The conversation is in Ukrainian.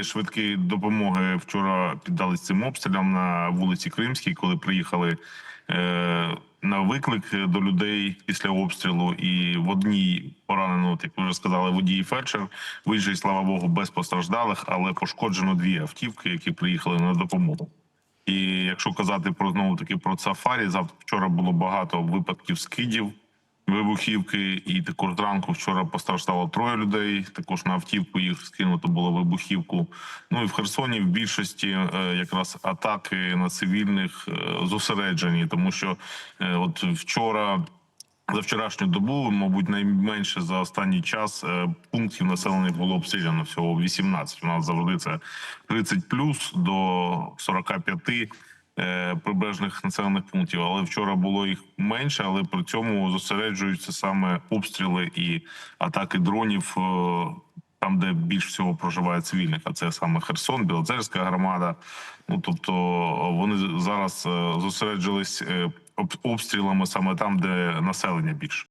Дві швидкі допомоги вчора піддались цим обстрілам на вулиці Кримській, коли приїхали е, на виклик до людей після обстрілу. І в одній поранено, як ви вже сказали, водій фельдшер. Виїжджає, слава Богу, без постраждалих, але пошкоджено дві автівки, які приїхали на допомогу. І якщо казати про знову таки про сафарі, завтра вчора було багато випадків скидів, вибухівки, і також зранку вчора постраждало троє людей. Також на автівку їх скинуто було вибухівку. Ну і в Херсоні в більшості е, якраз атаки на цивільних е, зосереджені, тому що е, от вчора. За вчорашню добу, мабуть, найменше за останній час пунктів населених було обстріляно всього 18. У нас завжди це 30 плюс до 45 е, прибережних населених пунктів. Але вчора було їх менше, але при цьому зосереджуються саме обстріли і атаки дронів. е, Там, де більш всього проживає цивільних, а це саме Херсон, Білоцерська громада. Ну тобто вони зараз е, зосереджились е, об- обстрілами саме там, де населення більше.